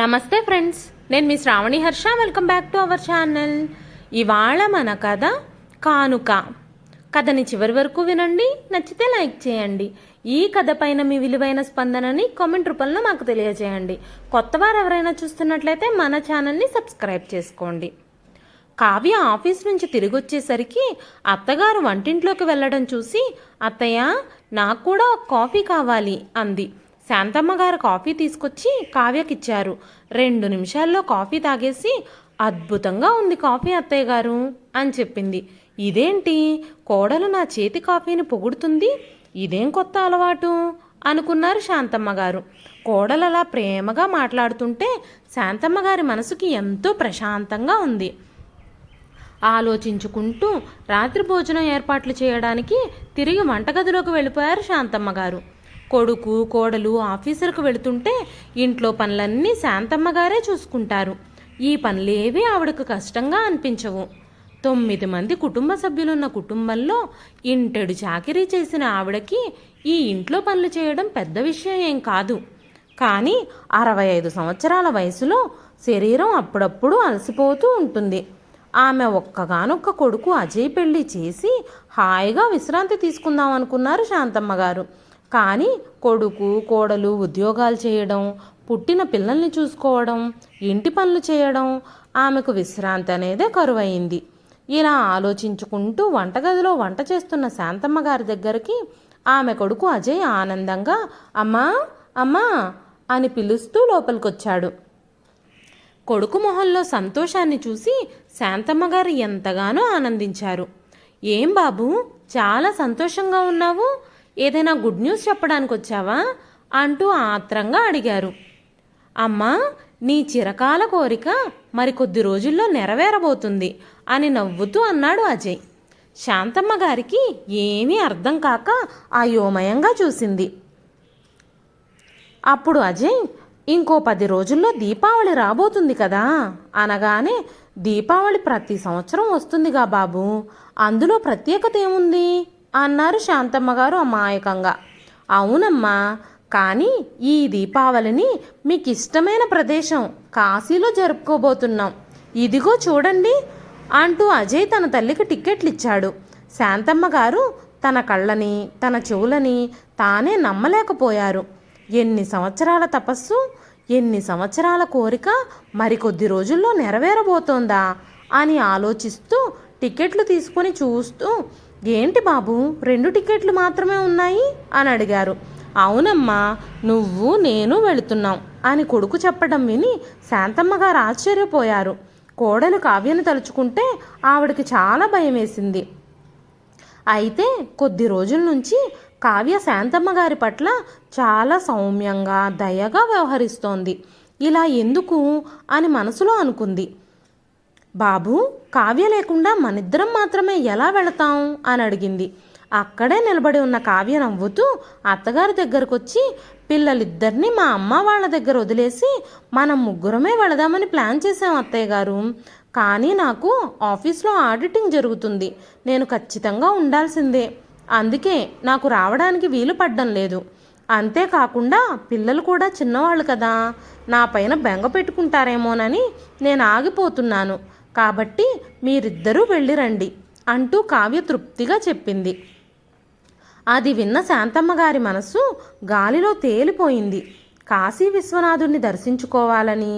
నమస్తే ఫ్రెండ్స్ నేను మీ Sravani Harsha. Welcome back to our channel. ఇవాళ మన కథ కానుక. కథని చివరి వరకు వినండి నచ్చితే లైక్ చేయండి. ఈ కథ పైన మీ విలువైన స్పందనని కామెంట్ రూపంలో మాకు తెలియజేయండి. కొత్త వారు ఎవరైనా చూస్తున్నట్లయితే మన ఛానల్ని సబ్స్క్రైబ్ చేసుకోండి. కావ్య ఆఫీస్ నుంచి తిరిగి వచ్చేసరికి అత్తగారు వంటింట్లోకి వెళ్ళడం చూసి అత్తయ్య నాకు కూడా కాఫీ కావాలి అంది. శాంతమ్మ గారు కాఫీ తీసుకొచ్చి కావ్యకిచ్చారు. రెండు నిమిషాల్లో కాఫీ తాగేసి అద్భుతంగా ఉంది కాఫీ అత్తయ్య గారు అని చెప్పింది. ఇదేంటి? కోడలు నా చేతి కాఫీని పొగుడుతుంది? ఇదేం కొత్త అలవాటు? అనుకున్నారు శాంతమ్మ గారు. అలా ప్రేమగా మాట్లాడుతుంటే శాంతమ్మ గారి మనసుకి ఎంతో ప్రశాంతంగా ఉంది. ఆలోచించుకుంటూ రాత్రి భోజనం ఏర్పాట్లు చేయడానికి తిరిగి వంటగదిలోకి వెళ్ళిపోయారు శాంతమ్మ గారు. కొడుకు కోడలు ఆఫీసర్కు వెళుతుంటే ఇంట్లో పనులన్నీ శాంతమ్మ గారే చూసుకుంటారు. ఈ పనులేవి ఆవిడకు కష్టంగా అనిపించవు. తొమ్మిది మంది కుటుంబ సభ్యులున్న కుటుంబంలో ఇంటెడు చాకిరీ చేసిన ఆవిడకి ఈ ఇంట్లో పనులు చేయడం పెద్ద విషయం ఏం కాదు. కానీ అరవై ఐదు సంవత్సరాల వయసులో శరీరం అప్పుడప్పుడు అలసిపోతూ ఉంటుంది. ఆమె ఒక్కగానొక్క కొడుకు అజయ్ పెళ్ళి చేసి హాయిగా విశ్రాంతి తీసుకుందాం అనుకున్నారు శాంతమ్మ గారు. కానీ కొడుకు కోడలు ఉద్యోగాలు చేయడం పుట్టిన పిల్లల్ని చూసుకోవడం ఇంటి పనులు చేయడం ఆమెకు విశ్రాంతి అనేదే కరువైంది. ఇలా ఆలోచించుకుంటూ వంటగదిలో వంట చేస్తున్న శాంతమ్మ గారి దగ్గరికి ఆమె కొడుకు అజయ్ ఆనందంగా అమ్మా అమ్మా అని పిలుస్తూ లోపలికొచ్చాడు. కొడుకు మొహంలో సంతోషాన్ని చూసి శాంతమ్మ గారు ఎంతగానో ఆనందించారు. ఏం బాబు చాలా సంతోషంగా ఉన్నావు. ఏదైనా గుడ్ న్యూస్ చెప్పడానికి వచ్చావా అంటూ ఆత్రంగా అడిగారు. అమ్మా నీ చిరకాల కోరిక మరికొద్ది రోజుల్లో నెరవేరబోతుంది అని నవ్వుతూ అన్నాడు అజయ్. శాంతమ్మ గారికి ఏమీ అర్థం కాక అయోమయంగా చూసింది. అప్పుడు అజయ్ ఇంకో పది రోజుల్లో దీపావళి రాబోతుంది కదా అనగానే దీపావళి ప్రతి సంవత్సరం వస్తుందిగా బాబు అందులో ప్రత్యేకత ఏముంది? అన్నారు శాంతమ్మ గారు అమాయకంగా. అవునమ్మా కానీ ఈ దీపావళిని మీకు ఇష్టమైన ప్రదేశం కాశీలో జరుపుకోబోతున్నాం. ఇదిగో చూడండి అంటూ అజయ్ తన తల్లికి టిక్కెట్లు ఇచ్చాడు శాంతమ్మ గారు తన కళ్ళని తన చెవులని తానే నమ్మలేకపోయారు. ఎన్ని సంవత్సరాల తపస్సు ఎన్ని సంవత్సరాల కోరిక మరికొద్ది రోజుల్లో నెరవేరబోతోందా అని ఆలోచిస్తూ టికెట్లు తీసుకొని చూస్తూ ఏంటి బాబు? రెండు టికెట్లు మాత్రమే ఉన్నాయి? అని అడిగారు. అవునమ్మా నువ్వు నేను వెళుతున్నాం అని కొడుకు చెప్పడం విని శాంతమ్మ గారు ఆశ్చర్యపోయారు. కోడలు కావ్యను తలుచుకుంటే ఆవిడకి చాలా భయం వేసింది అయితే కొద్ది రోజుల నుంచి కావ్య శాంతమ్మ గారి పట్ల చాలా సౌమ్యంగా దయగా వ్యవహరిస్తోంది. ఇలా ఎందుకు? అని మనసులో అనుకుంది. బాబు కావ్య లేకుండా మనిద్దరం మాత్రమే ఎలా వెళతాం? అని అడిగింది. అక్కడే నిలబడి ఉన్న కావ్య నవ్వుతూ అత్తగారి దగ్గరకు వచ్చి పిల్లలిద్దరినీ మా అమ్మ వాళ్ళ దగ్గర వదిలేసి మనం ముగ్గురమే వెళదామని ప్లాన్ చేశాం అత్తయ్య గారు. కానీ నాకు ఆఫీస్లో ఆడిటింగ్ జరుగుతుంది. నేను ఖచ్చితంగా ఉండాల్సిందే. అందుకే నాకు రావడానికి వీలు పడ్డం లేదు. అంతేకాకుండా పిల్లలు కూడా చిన్నవాళ్ళు కదా. నా పైన బెంగ పెట్టుకుంటారేమోనని నేను ఆగిపోతున్నాను. కాబట్టి మీరిద్దరూ వెళ్ళిరండి అంటూ కావ్య తృప్తిగా చెప్పింది. అది విన్న శాంతమ్మ గారి మనసు గాలిలో తేలిపోయింది. కాశీ విశ్వనాథుణ్ణి దర్శించుకోవాలని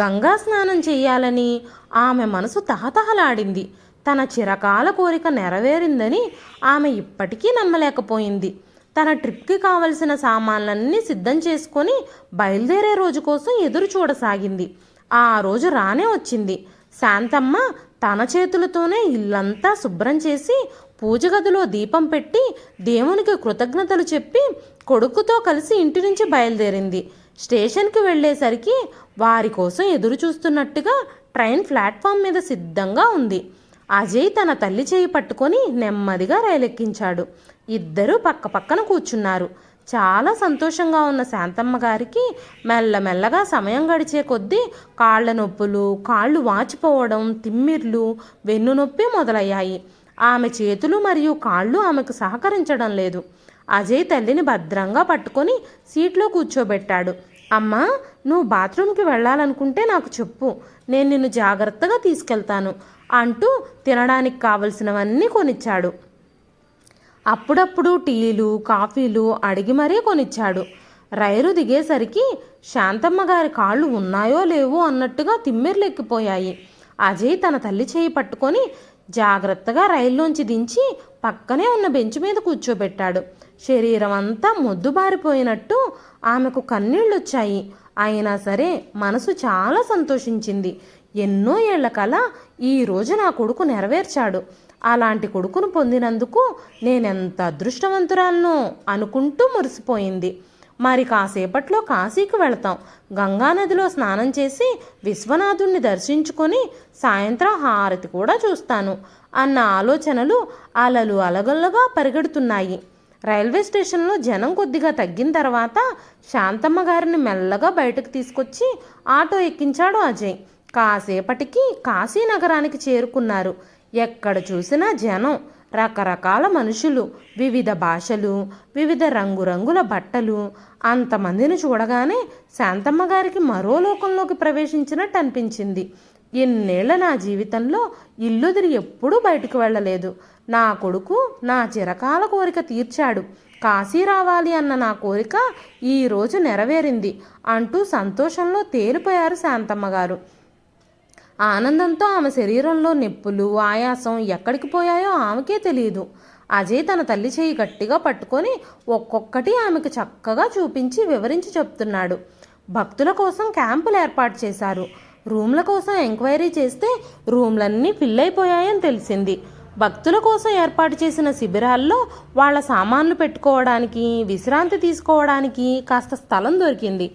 గంగా స్నానం చేయాలని ఆమె మనసు తహతహలాడింది. తన చిరకాల కోరిక నెరవేరిందని ఆమె ఇప్పటికీ నమ్మలేకపోయింది. తన ట్రిప్కి కావలసిన సామాన్లన్నీ సిద్ధం చేసుకొని బయలుదేరే రోజు కోసం ఎదురు చూడసాగింది ఆ రోజు రానే వచ్చింది. శాంతమ్మ తన చేతులతోనే ఇల్లంతా శుభ్రం చేసి పూజ గదిలో దీపం పెట్టి దేవునికి కృతజ్ఞతలు చెప్పి కొడుకుతో కలిసి ఇంటి నుంచి బయలుదేరింది. స్టేషన్కి వెళ్ళేసరికి వారి కోసం ఎదురు చూస్తున్నట్టుగా ట్రైన్ ప్లాట్ఫామ్ మీద సిద్ధంగా ఉంది. అజయ్ తన తల్లి చేయి పట్టుకొని నెమ్మదిగా రైలెక్కించాడు. ఇద్దరూ పక్కపక్కన కూర్చున్నారు. చాలా సంతోషంగా ఉన్న శాంతమ్మ గారికి మెల్లమెల్లగా సమయం గడిచే కొద్దీ కాళ్ళ నొప్పులు కాళ్ళు వాచిపోవడం తిమ్మిర్లు వెన్ను నొప్పి మొదలయ్యాయి. ఆమె చేతులు మరియు కాళ్ళు ఆమెకు సహకరించడం లేదు. అజయ్ తల్లిని భద్రంగా పట్టుకొని సీట్లో కూర్చోబెట్టాడు. అమ్మా నువ్వు బాత్రూమ్కి వెళ్ళాలనుకుంటే నాకు చెప్పు. నేను నిన్ను జాగ్రత్తగా తీసుకెళ్తాను అంటూ తినడానికి కావలసినవన్నీ కొనిచ్చాడు. అప్పుడప్పుడు టీలు కాఫీలు అడిగి మరీ కొనిచ్చాడు. రైలు దిగేసరికి శాంతమ్మ గారి కాళ్ళు ఉన్నాయో లేవో అన్నట్టుగా తిమ్మిర్లెక్కిపోయాయి. అజయ్ తన తల్లి చేయి పట్టుకొని జాగ్రత్తగా రైల్లోంచి దించి పక్కనే ఉన్న బెంచ్ మీద కూర్చోబెట్టాడు. శరీరం అంతా మొద్దుబారిపోయినట్టు ఆమెకు కన్నీళ్ళొచ్చాయి. అయినా సరే మనసు చాలా సంతోషించింది. ఎన్నో ఏళ్ళ కల ఈరోజు నా కొడుకు నెరవేర్చాడు. అలాంటి కొడుకును పొందినందుకు నేనెంత అదృష్టవంతురాలను అనుకుంటూ మురిసిపోయింది. మరి కాసేపట్లో కాశీకి వెళతాం. గంగానదిలో స్నానం చేసి విశ్వనాథుణ్ణి దర్శించుకొని సాయంత్రం హారతి కూడా చూస్తాను అన్న ఆలోచనలు అలలు అలగల్లగా పరిగెడుతున్నాయి. రైల్వే స్టేషన్లో జనం కొద్దిగా తగ్గిన తర్వాత శాంతమ్మ గారిని మెల్లగా బయటకు తీసుకొచ్చి ఆటో ఎక్కించాడు అజయ్. కాసేపటికి కాశీ నగరానికి చేరుకున్నారు. ఎక్కడ చూసినా జనం రకరకాల మనుషులు వివిధ భాషలు వివిధ రంగురంగుల బట్టలు. అంతమందిని చూడగానే శాంతమ్మ గారికి మరో లోకంలోకి ప్రవేశించినట్టు అనిపించింది. ఎన్నేళ్ళ నా జీవితంలో ఇల్లుదిరి ఎప్పుడూ బయటకు వెళ్ళలేదు. నా కొడుకు నా చిరకాల కోరిక తీర్చాడు. కాశీ రావాలి అన్న నా కోరిక ఈరోజు నెరవేరింది అంటూ సంతోషంలో తేలిపోయారు శాంతమ్మ గారు. ఆనందంతో ఆమె శరీరంలో నొప్పులు ఆయాసం ఎక్కడికి పోయాయో ఆమెకే తెలియదు అజయ్ తన తల్లి చేయి గట్టిగా పట్టుకొని ఒక్కొక్కటి ఆమెకు చక్కగా చూపించి వివరించి చెప్తున్నాడు. భక్తుల కోసం క్యాంపులు ఏర్పాటు చేశారు. రూమ్ల కోసం ఎంక్వైరీ చేస్తే రూమ్లన్నీ ఫిల్ అయిపోయాయని తెలిసింది. భక్తుల కోసం ఏర్పాటు చేసిన శిబిరాల్లో వాళ్ళ సామాన్లు పెట్టుకోవడానికి విశ్రాంతి తీసుకోవడానికి కాస్త స్థలం దొరికింది.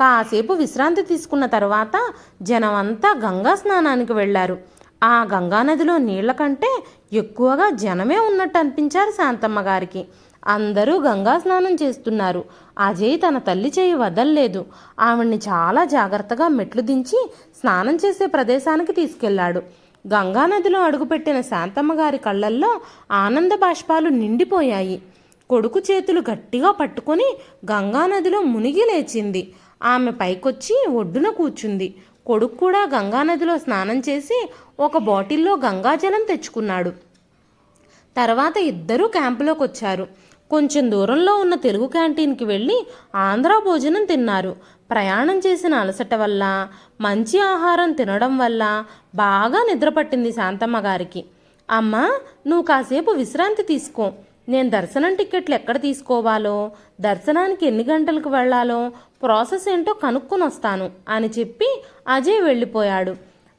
కాసేపు విశ్రాంతి తీసుకున్న తర్వాత జనమంతా గంగా స్నానానికి వెళ్ళారు. ఆ గంగానదిలో నీళ్ళ కంటే ఎక్కువగా జనమే ఉన్నట్టు అనిపించారు శాంతమ్మ గారికి. అందరూ గంగా స్నానం చేస్తున్నారు. అజయ్ తన తల్లి చేయి వదల్లేదు. ఆవిడ్ని చాలా జాగ్రత్తగా మెట్లు దించి స్నానం చేసే ప్రదేశానికి తీసుకెళ్ళాడు. గంగానదిలో అడుగుపెట్టిన శాంతమ్మ గారి కళ్ళల్లో ఆనంద బాష్పాలు నిండిపోయాయి. కొడుకు చేతులు గట్టిగా పట్టుకొని గంగానదిలో మునిగి లేచింది. ఆమె పైకొచ్చి ఒడ్డున కూర్చుంది. కొడుకు కూడా గంగానదిలో స్నానం చేసి ఒక బాటిల్లో గంగాజలం తెచ్చుకున్నాడు. తర్వాత ఇద్దరూ క్యాంపులోకి వచ్చారు కొంచెం దూరంలో ఉన్న తెలుగు క్యాంటీన్కి వెళ్ళి ఆంధ్ర భోజనం తిన్నారు. ప్రయాణం చేసిన అలసట వల్ల మంచి ఆహారం తినడం వల్ల బాగా నిద్రపట్టింది శాంతమ్మ గారికి. అమ్మ నువ్వు కాసేపు విశ్రాంతి తీసుకో. నేను దర్శనం టిక్కెట్లు ఎక్కడ తీసుకోవాలో దర్శనానికి ఎన్ని గంటలకు వెళ్ళాలో ప్రాసెస్ ఏంటో కనుక్కొని వస్తాను అని చెప్పి అజయ్ వెళ్ళిపోయాడు.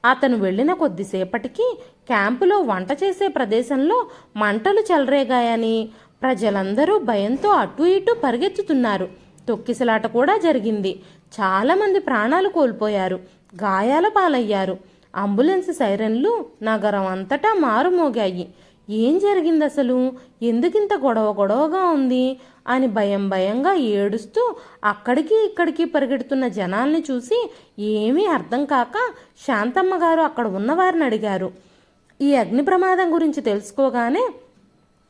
అతను వెళ్ళిన కొద్దిసేపటికి క్యాంపులో వంట చేసే ప్రదేశంలో మంటలు చెలరేగాయని ప్రజలందరూ భయంతో అటు ఇటు పరిగెత్తుతున్నారు. తొక్కిసలాట కూడా జరిగింది. చాలామంది ప్రాణాలు కోల్పోయారు. గాయాల పాలయ్యారు. అంబులెన్స్ సైరన్లు నగరం అంతటా మారుమోగాయి. ఏం జరిగింది అసలు ఎందుకింత గొడవ గొడవగా ఉంది? అని భయం భయంగా ఏడుస్తూ అక్కడికి ఇక్కడికి పరిగెడుతున్న జనాల్ని చూసి ఏమీ అర్థం కాక శాంతమ్మ గారు అక్కడ ఉన్నవారిని అడిగారు. ఈ అగ్ని ప్రమాదం గురించి తెలుసుకోగానే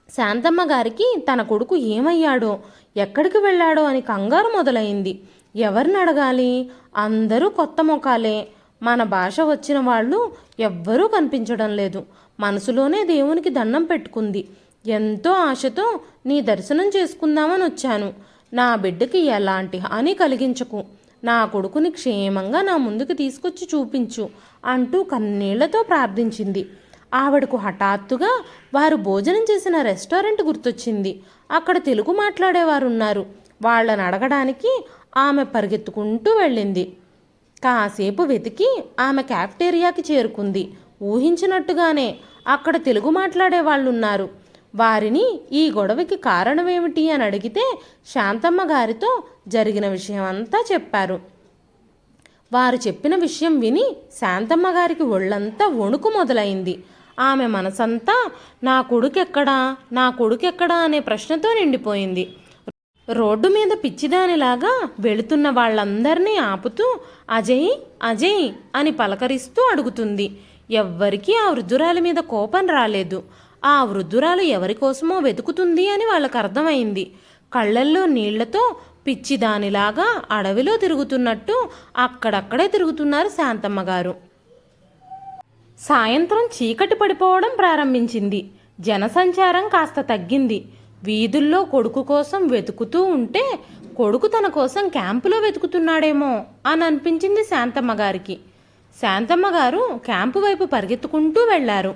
శాంతమ్మ గారికి తన కొడుకు ఏమయ్యాడో ఎక్కడికి వెళ్ళాడో అని కంగారు మొదలైంది. ఎవరిని అడగాలి? అందరూ కొత్త ముఖాలే. మన భాష వచ్చిన వాళ్ళు ఎవ్వరూ కనిపించడం లేదు. మనసులోనే దేవునికి దండం పెట్టుకుంది. ఎంతో ఆశతో నీ దర్శనం చేసుకుందామని వచ్చాను. నా బిడ్డకి ఎలాంటి హాని కలిగించకు. నా కొడుకుని క్షేమంగా నా ముందుకు తీసుకొచ్చి చూపించు అంటూ కన్నీళ్ళతో ప్రార్థించింది. ఆవిడకు హఠాత్తుగా వారు భోజనం చేసిన రెస్టారెంట్ గుర్తొచ్చింది. అక్కడ తెలుగు మాట్లాడేవారు ఉన్నారు వాళ్ళని అడగడానికి ఆమె పరిగెత్తుకుంటూ వెళ్ళింది. కాసేపు వెతికి ఆమె క్యాఫ్టేరియాకి చేరుకుంది. ఊహించినట్టుగానే అక్కడ తెలుగు మాట్లాడే వాళ్ళు ఉన్నారు వారిని ఈ గొడవకి కారణమేమిటి అని అడిగితే శాంతమ్మ గారితో జరిగిన విషయం అంతా చెప్పారు. వారు చెప్పిన విషయం విని శాంతమ్మ గారికి ఒళ్ళంతా వణుకు మొదలైంది. ఆమె మనసంతా నా కొడుకెక్కడా నా కొడుకెక్కడా అనే ప్రశ్నతో నిండిపోయింది. రోడ్డు మీద పిచ్చిదానిలాగా వెళుతున్న వాళ్ళందరినీ ఆపుతూ అజయ్ అజయ్ అని పలకరిస్తూ అడుగుతుంది. ఎవ్వరికీ ఆ వృద్ధురాలి మీద కోపం రాలేదు. ఆ వృద్ధురాలు ఎవరి కోసమో వెతుకుతుంది అని వాళ్ళకు అర్థమైంది. కళ్ళల్లో నీళ్ళతో పిచ్చిదానిలాగా అడవిలో తిరుగుతున్నట్టు అక్కడక్కడే తిరుగుతున్నారు శాంతమ్మ గారు. సాయంత్రం చీకటి పడిపోవడం ప్రారంభించింది. జనసంచారం కాస్త తగ్గింది. వీధుల్లో కొడుకు కోసం వెతుకుతూ ఉంటే కొడుకు తన కోసం క్యాంపులో వెతుకుతున్నాడేమో అని అనిపించింది శాంతమ్మ గారికి. శాంతమ్మ గారు క్యాంపు వైపు పరిగెత్తుకుంటూ వెళ్ళారు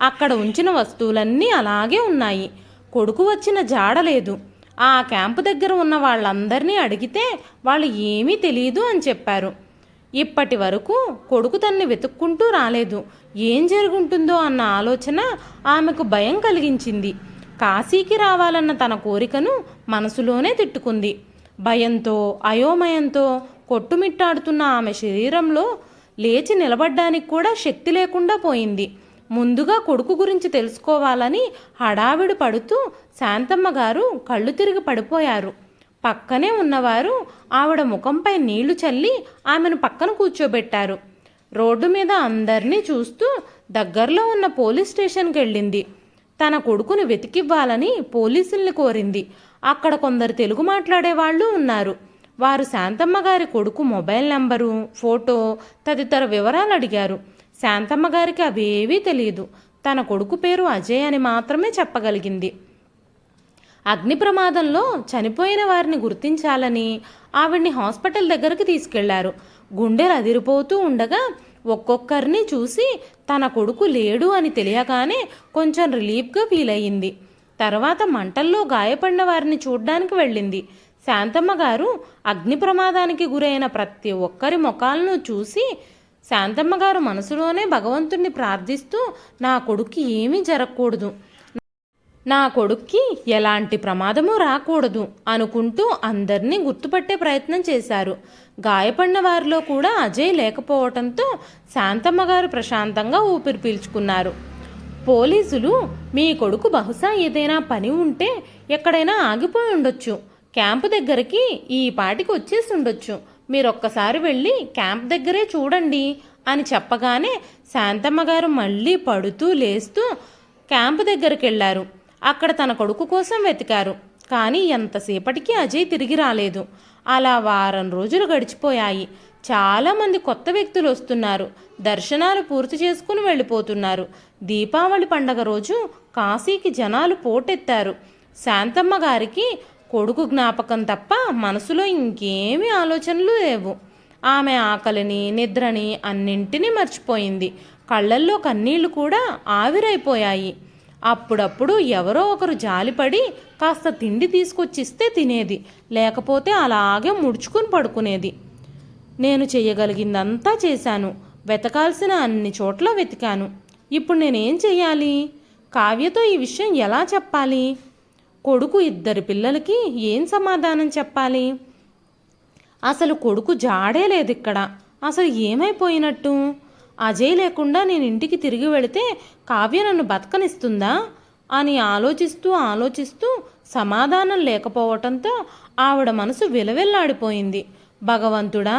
అక్కడ ఉంచిన వస్తువులన్నీ అలాగే ఉన్నాయి. కొడుకు వచ్చిన జాడలేదు ఆ క్యాంపు దగ్గర ఉన్న వాళ్ళందరినీ అడిగితే వాళ్ళు ఏమీ తెలియదు అని చెప్పారు. ఇప్పటి వరకు కొడుకు తన్ని వెతుక్కుంటూ రాలేదు. ఏం జరుగుంటుందో అన్న ఆలోచన ఆమెకు భయం కలిగించింది. కాశీకి రావాలన్న తన కోరికను మనసులోనే తిట్టుకుంది. భయంతో అయోమయంతో కొట్టుమిట్టాడుతున్న ఆమె శరీరంలో లేచి నిలబడ్డానికి కూడా శక్తి లేకుండా పోయింది. ముందుగా కొడుకు గురించి తెలుసుకోవాలని హడావిడి పడుతూ శాంతమ్మ గారు కళ్ళు తిరిగి పడిపోయారు. పక్కనే ఉన్నవారు ఆవిడ ముఖంపై నీళ్ళు చల్లి ఆమెను పక్కన కూర్చోబెట్టారు. రోడ్డు మీద అందరినీ చూస్తూ దగ్గరలో ఉన్న పోలీస్ స్టేషన్కి వెళ్ళింది తన కొడుకును వెతికివ్వాలని పోలీసుల్ని కోరింది. అక్కడ కొందరు తెలుగు మాట్లాడే వాళ్ళు ఉన్నారు. వారు శాంతమ్మ గారి కొడుకు మొబైల్ నంబరు ఫోటో తదితర వివరాలు అడిగారు. శాంతమ్మ గారికి అవేవీ తెలియదు. తన కొడుకు పేరు అజయ్ అని మాత్రమే చెప్పగలిగింది. అగ్ని ప్రమాదంలో చనిపోయిన వారిని గుర్తించాలని ఆవిడ్ని హాస్పిటల్ దగ్గరికి తీసుకెళ్ళారు. గుండెలు అదిరిపోతూ ఉండగా ఒక్కొక్కరిని చూసి తన కొడుకు లేడు అని తెలియగానే కొంచెం రిలీఫ్గా ఫీల్ అయ్యింది తర్వాత మంటల్లో గాయపడిన వారిని చూడ్డానికి వెళ్ళింది. శాంతమ్మ గారు అగ్ని ప్రమాదానికి గురైన ప్రతి ఒక్కరి ముఖాలను చూసి శాంతమ్మ గారు మనసులోనే భగవంతుణ్ణి ప్రార్థిస్తూ నా కొడుక్కి ఏమీ జరగకూడదు. నా కొడుక్కి ఎలాంటి ప్రమాదము రాకూడదు అనుకుంటూ అందరినీ గుర్తుపట్టే ప్రయత్నం చేశారు. గాయపడిన వారిలో కూడా అజయ్ లేకపోవటంతో శాంతమ్మ గారు ప్రశాంతంగా ఊపిరి పీల్చుకున్నారు. పోలీసులు మీ కొడుకు బహుశా ఏదైనా పని ఉంటే ఎక్కడైనా ఆగిపోయి ఉండొచ్చు. క్యాంపు దగ్గరికి ఈ పాటికి వచ్చేసి ఉండొచ్చు మీరొక్కసారి వెళ్ళి క్యాంప్ దగ్గరే చూడండి అని చెప్పగానే శాంతమ్మ గారు మళ్ళీ పడుతూ లేస్తూ క్యాంపు దగ్గరికి వెళ్ళారు అక్కడ తన కొడుకు కోసం వెతికారు. కానీ ఎంతసేపటికి అజయ్ తిరిగి రాలేదు. అలా వారం రోజులు గడిచిపోయాయి. చాలామంది కొత్త వ్యక్తులు వస్తున్నారు. దర్శనాలు పూర్తి చేసుకుని వెళ్ళిపోతున్నారు. దీపావళి పండగ రోజు కాశీకి జనాలు పోటెత్తారు. శాంతమ్మ గారికి కొడుకు జ్ఞాపకం తప్ప మనసులో ఇంకేమీ ఆలోచనలు లేవు. ఆమె ఆకలిని నిద్రని అన్నింటినీ మర్చిపోయింది. కళ్ళల్లో కన్నీళ్ళు కూడా ఆవిరైపోయాయి. అప్పుడప్పుడు ఎవరో ఒకరు జాలిపడి కాస్త తిండి తీసుకొచ్చిస్తే తినేది లేకపోతే అలాగే ముడుచుకుని పడుకునేది. నేను చేయగలిగిందంతా చేశాను. వెతకాల్సిన అన్ని చోట్ల వెతికాను. ఇప్పుడు నేనేం చేయాలి కావ్యతో ఈ విషయం ఎలా చెప్పాలి? కొడుకు ఇద్దరి పిల్లలకి ఏం సమాధానం చెప్పాలి? అసలు కొడుకు జాడే లేదు ఇక్కడ. అసలు ఏమైపోయినట్టు? అజయ్ లేకుండా నేను ఇంటికి తిరిగి వెళితే కావ్య నన్ను బతకనిస్తుందా? అని ఆలోచిస్తూ ఆలోచిస్తూ సమాధానం లేకపోవటంతో ఆవిడ మనసు విలవిల్లాడిపోయింది. భగవంతుడా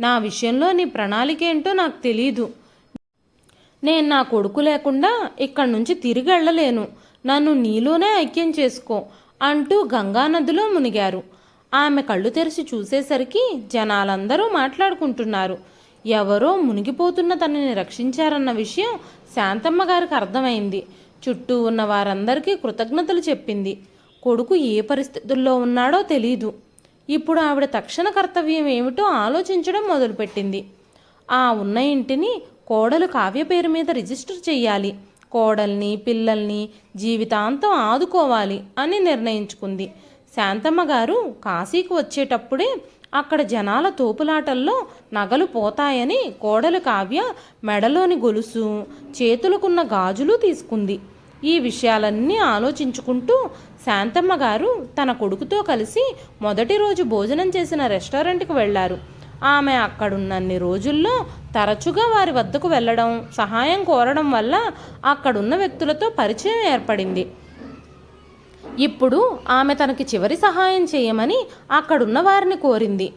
నా విషయంలో నీ ప్రణాళిక ఏంటో నాకు తెలీదు. నేను నా కొడుకు లేకుండా ఇక్కడి నుంచి తిరిగి వెళ్ళలేను. నన్ను నీలోనే ఐక్యం చేసుకో అంటూ గంగానదిలో మునిగారు. ఆమె కళ్ళు తెరిచి చూసేసరికి జనాలందరూ మాట్లాడుకుంటున్నారు. ఎవరో మునిగిపోతున్న తనని రక్షించారన్న విషయం శాంతమ్మ గారికి అర్థమైంది. చుట్టూ ఉన్న వారందరికీ కృతజ్ఞతలు చెప్పింది. కొడుకు ఏ పరిస్థితుల్లో ఉన్నాడో తెలీదు. ఇప్పుడు ఆవిడ తక్షణ కర్తవ్యం ఏమిటో ఆలోచించడం మొదలుపెట్టింది. ఆ ఉన్న ఇంటిని కోడలు కావ్య పేరు మీద రిజిస్టర్ చేయాలి కోడల్ని పిల్లల్ని జీవితాంతం ఆదుకోవాలి అని నిర్ణయించుకుంది. శాంతమ్మ గారు కాశీకి వచ్చేటప్పుడే అక్కడ జనాల తోపులాటల్లో నగలు పోతాయని కోడలు కావ్య మెడలోని గొలుసు చేతులకున్న గాజులు తీసుకుంది. ఈ విషయాలన్నీ ఆలోచించుకుంటూ శాంతమ్మ గారు తన కొడుకుతో కలిసి మొదటి రోజు భోజనం చేసిన రెస్టారెంట్కి వెళ్ళారు ఆమె అక్కడున్నన్ని రోజుల్లో తరచుగా వారి వద్దకు వెళ్ళడం సహాయం కోరడం వల్ల అక్కడున్న వ్యక్తులతో పరిచయం ఏర్పడింది. ఇప్పుడు ఆమె తనకి చివరి సహాయం చేయమని అక్కడున్న వారిని కోరింది.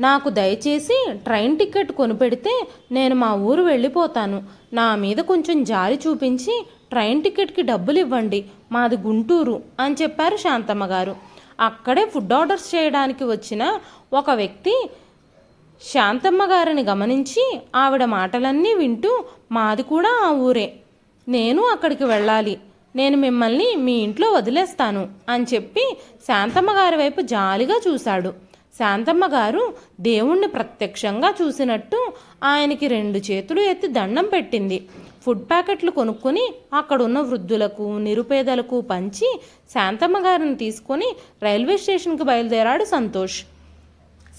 నాకు దయచేసి ట్రైన్ టికెట్ కొనిపెడితే నేను మా ఊరు వెళ్ళిపోతాను. నా మీద కొంచెం జారి చూపించి ట్రైన్ టికెట్కి డబ్బులు ఇవ్వండి మాది గుంటూరు అని చెప్పారు శాంతమ్మ గారు. అక్కడే ఫుడ్ ఆర్డర్స్ చేయడానికి వచ్చిన ఒక వ్యక్తి శాంతమ్మ గారిని గమనించి ఆవిడ మాటలన్నీ వింటూ మాది కూడా ఆ ఊరే. నేను అక్కడికి వెళ్ళాలి. నేను మిమ్మల్ని మీ ఇంట్లో వదిలేస్తాను అని చెప్పి శాంతమ్మ గారి వైపు జాలిగా చూశాడు. శాంతమ్మ గారు దేవుణ్ణి ప్రత్యక్షంగా చూసినట్టు ఆయనకి రెండు చేతులు ఎత్తి దండం పెట్టింది. ఫుడ్ ప్యాకెట్లు కొనుక్కొని అక్కడున్న వృద్ధులకు నిరుపేదలకు పంచి శాంతమ్మ గారిని తీసుకొని రైల్వే స్టేషన్కి బయలుదేరాడు సంతోష్.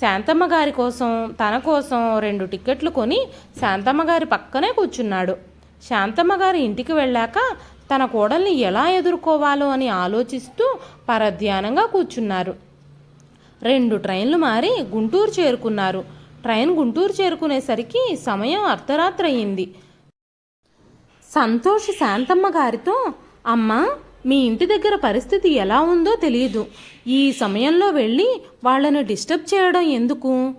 శాంతమ్మ గారి కోసం తన కోసం రెండు టిక్కెట్లు కొని శాంతమ్మ గారి పక్కనే కూర్చున్నాడు. శాంతమ్మ గారి ఇంటికి వెళ్ళాక తన కోడల్ని ఎలా ఎదుర్కోవాలో అని ఆలోచిస్తూ పరధ్యానంగా కూర్చున్నారు. రెండు ట్రైన్లు మారి గుంటూరు చేరుకున్నారు. ట్రైన్ గుంటూరు చేరుకునేసరికి సమయం అర్ధరాత్రి అయింది సంతోష్ శాంతమ్మ గారితో అమ్మా మీ ఇంటి దగ్గర పరిస్థితి ఎలా ఉందో తెలియదు. ఈ సమయంలో వెళ్ళి వాళ్ళను డిస్టర్బ్ చేయడం ఎందుకు?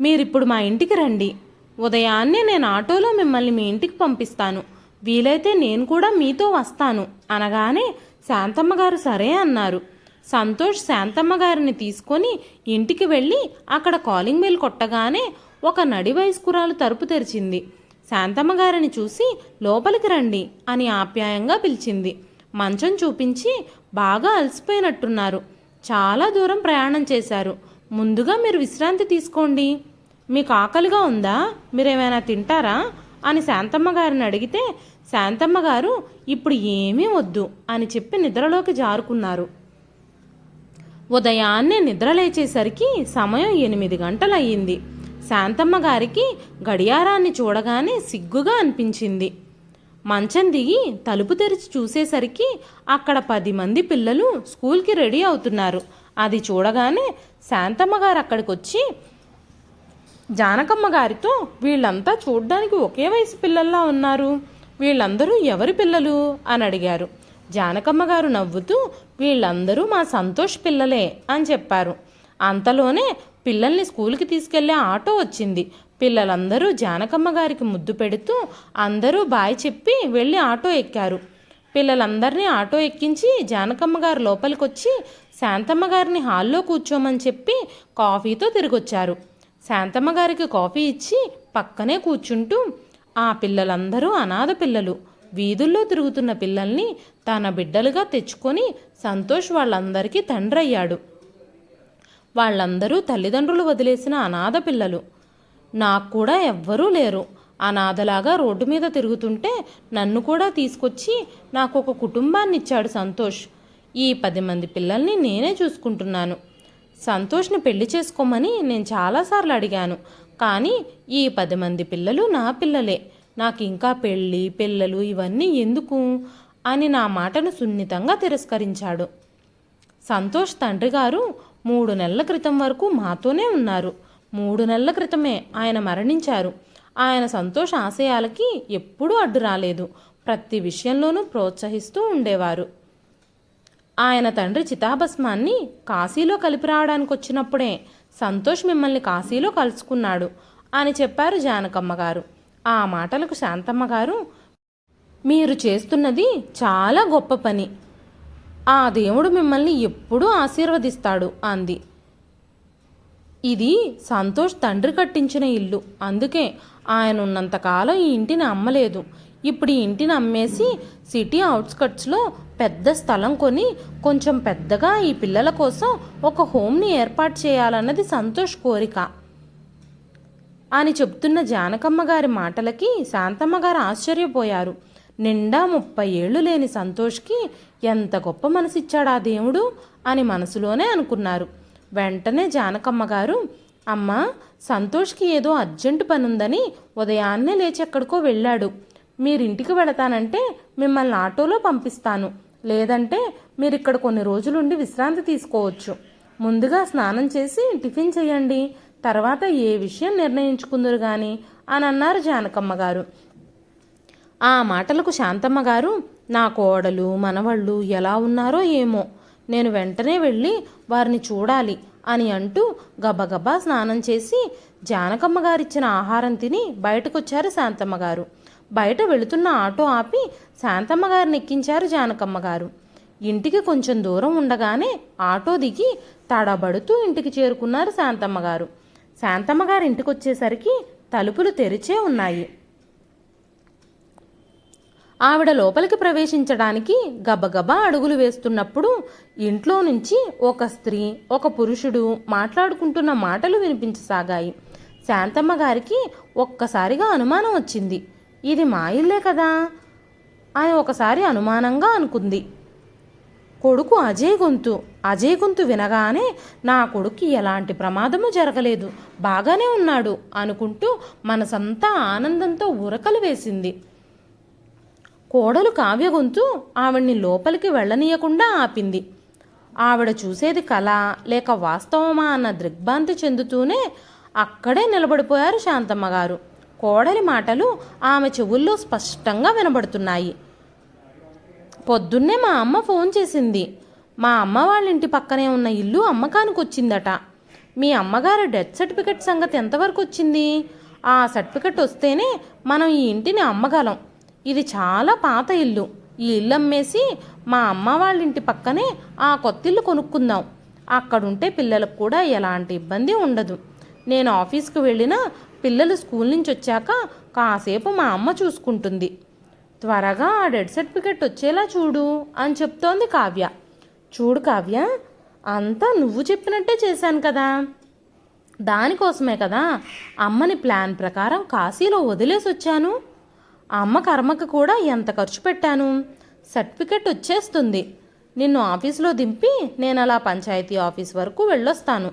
మీరిప్పుడు మా ఇంటికి రండి. ఉదయాన్నే నేను ఆటోలో మిమ్మల్ని మీ ఇంటికి పంపిస్తాను. వీలైతే నేను కూడా మీతో వస్తాను అనగానే శాంతమ్మ గారు సరే అన్నారు. సంతోష్ శాంతమ్మ గారిని తీసుకొని ఇంటికి వెళ్ళి అక్కడ కాలింగ్ బెల్ కొట్టగానే ఒక నడి వయస్కురాలు తలుపు తెరిచింది. శాంతమ్మ గారిని చూసి లోపలికి రండి అని ఆప్యాయంగా పిలిచింది. మంచం చూపించి బాగా అలసిపోయినట్టున్నారు. చాలా దూరం ప్రయాణం చేశారు. ముందుగా మీరు విశ్రాంతి తీసుకోండి. మీకు ఆకలిగా ఉందా? మీరేమైనా తింటారా? అని శాంతమ్మ గారిని అడిగితే శాంతమ్మ గారు ఇప్పుడు ఏమీ వద్దు అని చెప్పి నిద్రలోకి జారుకున్నారు. ఉదయాన్నే నిద్రలేచేసరికి సమయం ఎనిమిది గంటలయ్యింది. శాంతమ్మ గారికి గడియారాన్ని చూడగానే సిగ్గుగా అనిపించింది. మంచం దిగి తలుపు తెరిచి చూసేసరికి అక్కడ పది మంది పిల్లలు స్కూల్కి రెడీ అవుతున్నారు. అది చూడగానే శాంతమ్మ గారు అక్కడికి వచ్చి జానకమ్మ గారితో వీళ్ళంతా చూడ్డానికి ఒకే వయసు పిల్లల్లా ఉన్నారు. వీళ్ళందరూ ఎవరి పిల్లలు? అని అడిగారు. జానకమ్మ గారు నవ్వుతూ వీళ్ళందరూ మా సంతోష్ పిల్లలే అని చెప్పారు. అంతలోనే పిల్లల్ని స్కూల్కి తీసుకెళ్ళే ఆటో వచ్చింది. పిల్లలందరూ జానకమ్మ గారికి ముద్దు పెడుతూ అందరూ బాయ్ చెప్పి వెళ్ళి ఆటో ఎక్కారు. పిల్లలందరినీ ఆటో ఎక్కించి జానకమ్మ గారు లోపలికి వచ్చి శాంతమ్మ గారిని హాల్లో కూర్చోమని చెప్పి కాఫీతో తిరిగొచ్చారు. శాంతమ్మ గారికి కాఫీ ఇచ్చి పక్కనే కూర్చుంటూ ఆ పిల్లలందరూ అనాథ పిల్లలు వీధుల్లో తిరుగుతున్న పిల్లల్ని తన బిడ్డలుగా తెచ్చుకొని సంతోష్ వాళ్ళందరికీ తండ్రి అయ్యాడు వాళ్ళందరూ తల్లిదండ్రులు వదిలేసిన అనాథ పిల్లలు. నాకు కూడా ఎవ్వరూ లేరు. అనాథలాగా రోడ్డు మీద తిరుగుతుంటే నన్ను కూడా తీసుకొచ్చి నాకు ఒక కుటుంబాన్ని ఇచ్చాడు సంతోష్. ఈ పది మంది పిల్లల్ని నేనే చూసుకుంటున్నాను. సంతోష్ని పెళ్ళి చేసుకోమని నేను చాలాసార్లు అడిగాను. కానీ ఈ పది మంది పిల్లలు నా పిల్లలే. నాకు ఇంకా పెళ్ళి పిల్లలు ఇవన్నీ ఎందుకు? అని నా మాటను సున్నితంగా తిరస్కరించాడు. సంతోష్ తండ్రి గారు మూడు నెలల క్రితం వరకు మాతోనే ఉన్నారు. మూడు నెలల క్రితమే ఆయన మరణించారు. ఆయన సంతోష్ ఆశయాలకి ఎప్పుడూ అడ్డు రాలేదు. ప్రతి విషయంలోనూ ప్రోత్సహిస్తూ ఉండేవారు. ఆయన తండ్రి చితాభస్మాన్ని కాశీలో కలిపి రావడానికి వచ్చినప్పుడే సంతోష్ మిమ్మల్ని కాశీలో కలుసుకున్నాడు అని చెప్పారు జానకమ్మ గారు. ఆ మాటలకు శాంతమ్మ గారు మీరు చేస్తున్నది చాలా గొప్ప పని. ఆ దేవుడు మిమ్మల్ని ఎప్పుడూ ఆశీర్వదిస్తాడు అంది. ఇది సంతోష్ తండ్రి కట్టించిన ఇల్లు. అందుకే ఆయన ఉన్నంతకాలం ఈ ఇంటిని అమ్మలేదు. ఇప్పుడు ఈ ఇంటిని అమ్మేసి సిటీ అవుట్స్కట్స్లో పెద్ద స్థలం కొని కొంచెం పెద్దగా ఈ పిల్లల కోసం ఒక హోమ్ని ఏర్పాటు చేయాలన్నది సంతోష్ కోరిక. అని చెప్తున్న జానకమ్మ గారి మాటలకి శాంతమ్మ గారు ఆశ్చర్యపోయారు. నిండా ముప్పై ఏళ్ళు లేని సంతోష్కి ఎంత గొప్ప మనసిచ్చాడా దేవుడు అని మనసులోనే అనుకున్నారు. వెంటనే జానకమ్మ గారు అమ్మ సంతోష్కి ఏదో అర్జెంటు పనుందని ఉదయాన్నే లేచి ఎక్కడికో వెళ్ళాడు. మీరింటికి వెళతానంటే మిమ్మల్ని ఆటోలో పంపిస్తాను. లేదంటే మీరు ఇక్కడ కొన్ని రోజులుండి విశ్రాంతి తీసుకోవచ్చు. ముందుగా స్నానం చేసి టిఫిన్ చేయండి. తర్వాత ఏ విషయం నిర్ణయించుకుందరు గాని? అని అన్నారు జానకమ్మ గారు. ఆ మాటలకు శాంతమ్మ గారు నా కోడలు మనవళ్ళు ఎలా ఉన్నారో ఏమో. నేను వెంటనే వెళ్ళి వారిని చూడాలి అని అంటూ గబగబా స్నానం చేసి జానకమ్మ గారిచ్చిన ఆహారం తిని బయటకొచ్చారు శాంతమ్మ గారు. బయట వెళుతున్న ఆటో ఆపి శాంతమ్మ గారిని ఎక్కించారు జానకమ్మ గారు. ఇంటికి కొంచెం దూరం ఉండగానే ఆటో దిగి తడబడుతూ ఇంటికి చేరుకున్నారు శాంతమ్మ గారు. శాంతమ్మ గారు ఇంటికి వచ్చేసరికి తలుపులు తెరిచే ఉన్నాయి. ఆవిడ లోపలికి ప్రవేశించడానికి గబగబా అడుగులు వేస్తున్నప్పుడు ఇంట్లో నుంచి ఒక స్త్రీ ఒక పురుషుడు మాట్లాడుకుంటున్న మాటలు వినిపించసాగాయి. శాంతమ్మ గారికి ఒక్కసారిగా అనుమానం వచ్చింది. ఇది మా ఇల్లే కదా? అని ఒకసారి అనుమానంగా అనుకుంది. కొడుకు అజయ్ గొంతు. అజయ్ గొంతు వినగానే నా కొడుకు ఎలాంటి ప్రమాదము జరగలేదు. బాగానే ఉన్నాడు అనుకుంటూ మనసంతా ఆనందంతో ఉరకలు వేసింది. కోడలు కావ్య గొంతు ఆవిడ్ని లోపలికి వెళ్ళనీయకుండా ఆపింది. ఆవిడ చూసేది కళ లేక వాస్తవమా అన్న దిగ్భ్రాంతి చెందుతూనే అక్కడే నిలబడిపోయారు శాంతమ్మ గారు. కోడలి మాటలు ఆమె చెవుల్లో స్పష్టంగా వినబడుతున్నాయి. పొద్దున్నే మా అమ్మ ఫోన్ చేసింది. మా అమ్మ వాళ్ళ ఇంటి పక్కనే ఉన్న ఇల్లు అమ్మకానికి వచ్చిందట మీ అమ్మగారి డెత్ సర్టిఫికెట్ సంగతి ఎంతవరకు వచ్చింది? ఆ సర్టిఫికెట్ వస్తేనే మనం ఈ ఇంటిని అమ్మగలం. ఇది చాలా పాత ఇల్లు. ఈ ఇల్లు అమ్మేసి మా అమ్మ వాళ్ళ ఇంటి పక్కనే ఆ కొత్త ఇల్లు కొనుక్కుందాం. అక్కడుంటే పిల్లలకు కూడా ఎలాంటి ఇబ్బంది ఉండదు. నేను ఆఫీస్కి వెళ్ళినా పిల్లలు స్కూల్ నుంచి వచ్చాక కాసేపు మా అమ్మ చూసుకుంటుంది. త్వరగా ఆ డెడ్ సర్టిఫికెట్ వచ్చేలా చూడు అని చెప్తోంది కావ్య. చూడు కావ్య అంతా నువ్వు చెప్పినట్టే చేశాను కదా. దానికోసమే కదా అమ్మని ప్లాన్ ప్రకారం కాశీలో వదిలేసి వచ్చాను అమ్మ కర్మకు కూడా ఎంత ఖర్చు పెట్టాను? సర్టిఫికెట్ వచ్చేస్తుంది. నిన్ను ఆఫీస్లో దింపి నేను అలా పంచాయతీ ఆఫీస్ వరకు వెళ్ళొస్తాను.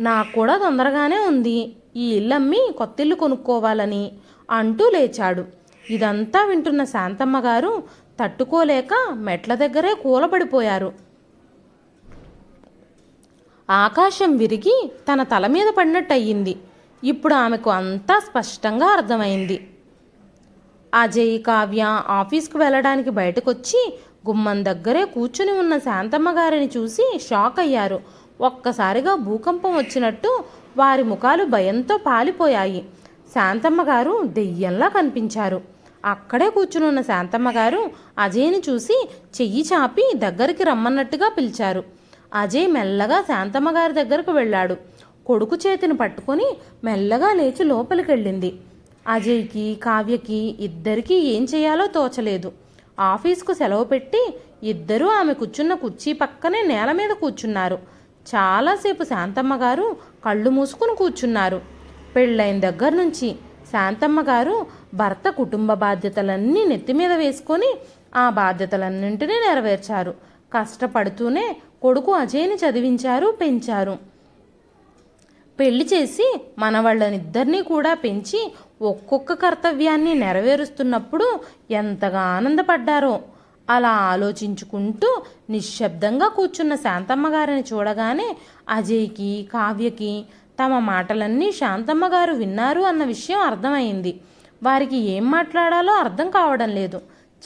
నాకు కూడా తొందరగానే ఉంది. ఈ ఇల్లమ్మి కొత్త ఇల్లు కొనుక్కోవాలని అంటూ లేచాడు. ఇదంతా వింటున్న శాంతమ్మ గారు తట్టుకోలేక మెట్ల దగ్గరే కూలబడిపోయారు. ఆకాశం విరిగి తన తల మీద పడినట్టయింది. ఇప్పుడు ఆమెకు అంతా స్పష్టంగా అర్థమైంది. అజయ్ కావ్య ఆఫీస్కు వెళ్ళడానికి బయటకొచ్చి గుమ్మం దగ్గరే కూర్చుని ఉన్న శాంతమ్మ గారిని చూసి షాక్ అయ్యారు. ఒక్కసారిగా భూకంపం వచ్చినట్టు వారి ముఖాలు భయంతో పాలిపోయాయి. శాంతమ్మ గారు దెయ్యంలా కనిపించారు. అక్కడే కూర్చునున్న శాంతమ్మ గారు అజయ్ని చూసి చెయ్యి చాపి దగ్గరికి రమ్మన్నట్టుగా పిలిచారు. అజయ్ మెల్లగా శాంతమ్మ గారి దగ్గరకు వెళ్ళాడు. కొడుకు చేతిని పట్టుకొని మెల్లగా లేచి లోపలికెళ్ళింది. అజయ్కి కావ్యకి ఇద్దరికీ ఏం చేయాలో తోచలేదు. ఆఫీస్కు సెలవు పెట్టి ఇద్దరూ ఆమె కూర్చున్న కుర్చీ పక్కనే నేల మీద కూర్చున్నారు. చాలాసేపు శాంతమ్మ గారు కళ్ళు మూసుకుని కూర్చున్నారు. పెళ్ళైన దగ్గర నుంచి శాంతమ్మ గారు భర్త కుటుంబ బాధ్యతలన్నీ నెత్తి మీద వేసుకొని ఆ బాధ్యతలన్నింటినీ నెరవేర్చారు. కష్టపడుతూనే కొడుకు అజయ్ని చదివించారు పెంచారు. పెళ్ళి చేసి మనవాళ్ళనిద్దరినీ కూడా పెంచి ఒక్కొక్క కర్తవ్యాన్ని నెరవేరుస్తున్నప్పుడు ఎంతగా ఆనందపడ్డారో అలా ఆలోచించుకుంటూ నిశ్శబ్దంగా కూర్చున్న శాంతమ్మ గారిని చూడగానే అజయ్కి కావ్యకి తమ మాటలన్నీ శాంతమ్మ గారు విన్నారు అన్న విషయం అర్థమైంది. వారికి ఏం మాట్లాడాలో అర్థం కావడం లేదు.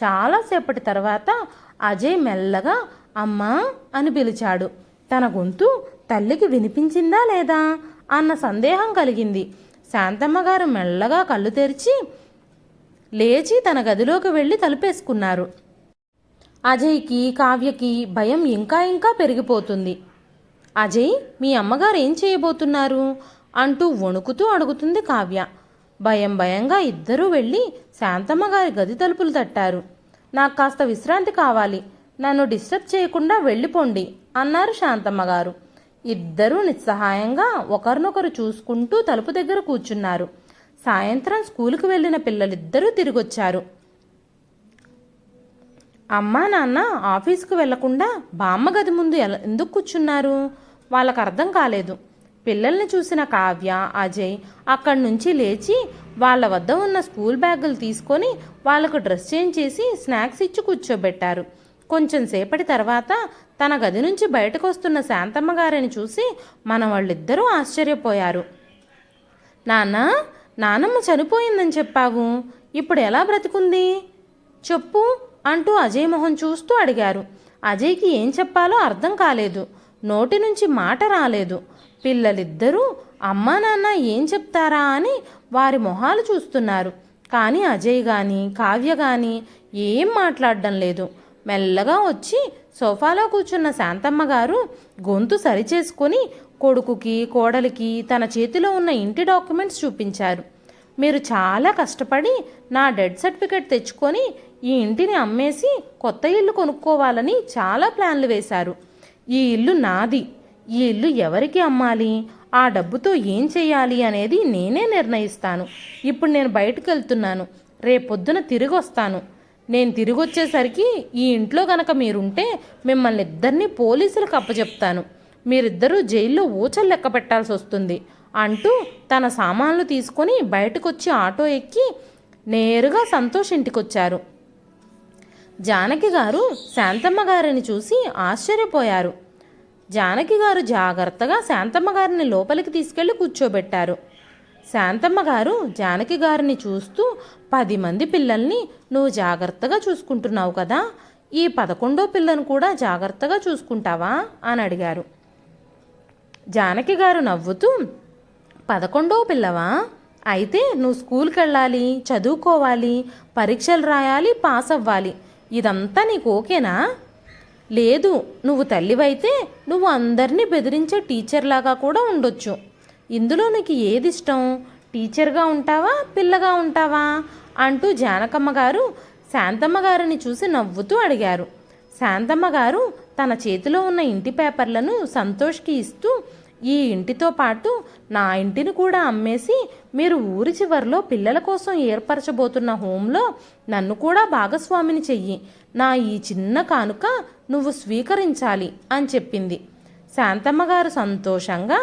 చాలాసేపటి తర్వాత అజయ్ మెల్లగా అమ్మా అని పిలిచాడు. తన గొంతు తల్లికి వినిపించిందా లేదా అన్న సందేహం కలిగింది. శాంతమ్మ గారు మెల్లగా కళ్ళు తెరిచి లేచి తన గదిలోకి వెళ్ళి తలుపేసుకున్నారు. అజయ్కి కావ్యకి భయం ఇంకా ఇంకా పెరిగిపోతుంది. అజయ్ మీ అమ్మగారు ఏం చేయబోతున్నారు? అంటూ వణుకుతూ అడుగుతుంది కావ్య. భయం భయంగా ఇద్దరూ వెళ్ళి శాంతమ్మ గారి గది తలుపులు తట్టారు. నాకు కాస్త విశ్రాంతి కావాలి. నన్ను డిస్టర్బ్ చేయకుండా వెళ్ళిపోండి అన్నారు శాంతమ్మ గారు. ఇద్దరూ నిస్సహాయంగా ఒకరినొకరు చూసుకుంటూ తలుపు దగ్గర కూర్చున్నారు. సాయంత్రం స్కూలుకు వెళ్ళిన పిల్లలిద్దరూ తిరిగొచ్చారు. అమ్మా నాన్న ఆఫీసుకు వెళ్ళకుండా బామ్మ గది ముందు ఎలా ఎందుకు కూర్చున్నారు? వాళ్ళకు అర్థం కాలేదు. పిల్లల్ని చూసిన కావ్య అజయ్ అక్కడి నుంచి లేచి వాళ్ళ వద్ద ఉన్న స్కూల్ బ్యాగులు తీసుకొని వాళ్ళకు డ్రెస్ చేంజ్ చేసి స్నాక్స్ ఇచ్చి కూర్చోబెట్టారు. కొంచెం సేపటి తర్వాత తన గది నుంచి బయటకు వస్తున్న శాంతమ్మ గారిని చూసి మన వాళ్ళిద్దరూ ఆశ్చర్యపోయారు. నాన్న నానమ్మ చనిపోయిందని చెప్పావు. ఇప్పుడు ఎలా బ్రతికుంది? చెప్పు అంటూ అజయ్ మొహం చూస్తూ అడిగారు. అజయ్కి ఏం చెప్పాలో అర్థం కాలేదు. నోటి నుంచి మాట రాలేదు. పిల్లలిద్దరూ అమ్మా నాన్న ఏం చెప్తారా అని వారి మొహాలు చూస్తున్నారు. కానీ అజయ్ గాని కావ్య గాని ఏం మాట్లాడడం లేదు. మెల్లగా వచ్చి సోఫాలో కూర్చున్న శాంతమ్మ గారు గొంతు సరిచేసుకొని కొడుకుకి కోడలికి తన చేతిలో ఉన్న ఇంటి డాక్యుమెంట్స్ చూపించారు. మీరు చాలా కష్టపడి నా డెడ్ సర్టిఫికెట్ తెచ్చుకొని ఈ ఇంటిని అమ్మేసి కొత్త ఇల్లు కొనుక్కోవాలని చాలా ప్లాన్లు వేశారు. ఈ ఇల్లు నాది. ఈ ఇల్లు ఎవరికి అమ్మాలి? ఆ డబ్బుతో ఏం చేయాలి అనేది నేనే నిర్ణయిస్తాను. ఇప్పుడు నేను బయటకు వెళ్తున్నాను. రేపొద్దున తిరిగి వస్తాను నేను తిరిగి వచ్చేసరికి ఈ ఇంట్లో గనక మీరుంటే మిమ్మల్ని ఇద్దరిని పోలీసులకు అప్పచెప్తాను మీరిద్దరూ జైల్లో ఊచలు లెక్క పెట్టాల్సి వస్తుంది అంటూ తన సామాన్లు తీసుకొని బయటకొచ్చి ఆటో ఎక్కి నేరుగా సంతోష్ ఇంటికొచ్చారు. జానకి గారు శాంతమ్మ గారిని చూసి ఆశ్చర్యపోయారు. జానకి గారు జాగ్రత్తగా శాంతమ్మ గారిని లోపలికి తీసుకెళ్ళి కూర్చోబెట్టారు. శాంతమ్మ గారు జానకి గారిని చూస్తూ పది మంది పిల్లల్ని నువ్వు జాగ్రత్తగా చూసుకుంటున్నావు కదా ఈ పదకొండో పిల్లను కూడా జాగ్రత్తగా చూసుకుంటావా? అని అడిగారు. జానకి గారు నవ్వుతూ పదకొండో పిల్లవా? అయితే నువ్వు స్కూల్కి వెళ్ళాలి చదువుకోవాలి పరీక్షలు రాయాలి పాస్ అవ్వాలి. ఇదంతా నీకు ఓకేనా? లేదు నువ్వు తల్లివైతే నువ్వు అందరినీ బెదిరించే టీచర్లాగా కూడా ఉండొచ్చు. ఇందులో నీకు ఏది ఇష్టం టీచర్గా ఉంటావా? పిల్లగా ఉంటావా? అంటూ జానకమ్మ గారు శాంతమ్మ గారిని చూసి నవ్వుతూ అడిగారు. శాంతమ్మ గారు తన చేతిలో ఉన్న ఇంటి పేపర్లను సంతోష్కి ఇస్తూ ఈ ఇంటితో పాటు నా ఇంటిని కూడా అమ్మేసి మీరు ఊరి చివరిలో పిల్లల కోసం ఏర్పరచబోతున్న హోంలో నన్ను కూడా భాగస్వామిని చెయ్యి. నా ఈ చిన్న కానుక నువ్వు స్వీకరించాలి అని చెప్పింది. శాంతమ్మ గారు సంతోషంగా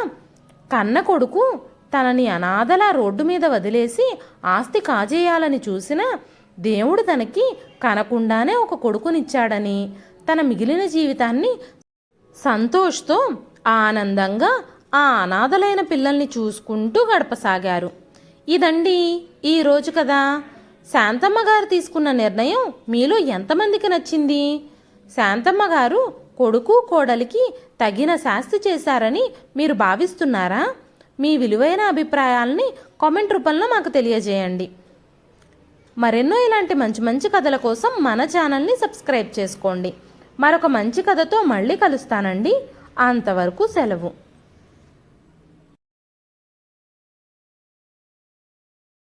కన్న కొడుకు తనని అనాథలా రోడ్డు మీద వదిలేసి ఆస్తి కాజేయాలని చూసిన దేవుడు తనకి కనకుండానే ఒక కొడుకునిచ్చాడని తన మిగిలిన జీవితాన్ని సంతోష్తో ఆనందంగా ఆ అనాథలైన పిల్లల్ని చూసుకుంటూ గడపసాగారు. ఇదండి ఈరోజు కదా శాంతమ్మ గారు తీసుకున్న నిర్ణయం మీలో ఎంతమందికి నచ్చింది? శాంతమ్మ గారు కొడుకు కోడలికి తగిన శాస్తి చేశారని మీరు భావిస్తున్నారా? మీ విలువైన అభిప్రాయాల్ని కామెంట్ రూపంలో మాకు తెలియజేయండి. మరెన్నో ఇలాంటి మంచి మంచి కథల కోసం మన ఛానల్ని సబ్స్క్రైబ్ చేసుకోండి. మరొక మంచి కథతో మళ్ళీ కలుస్తానండి. అంతవరకు సెలవు.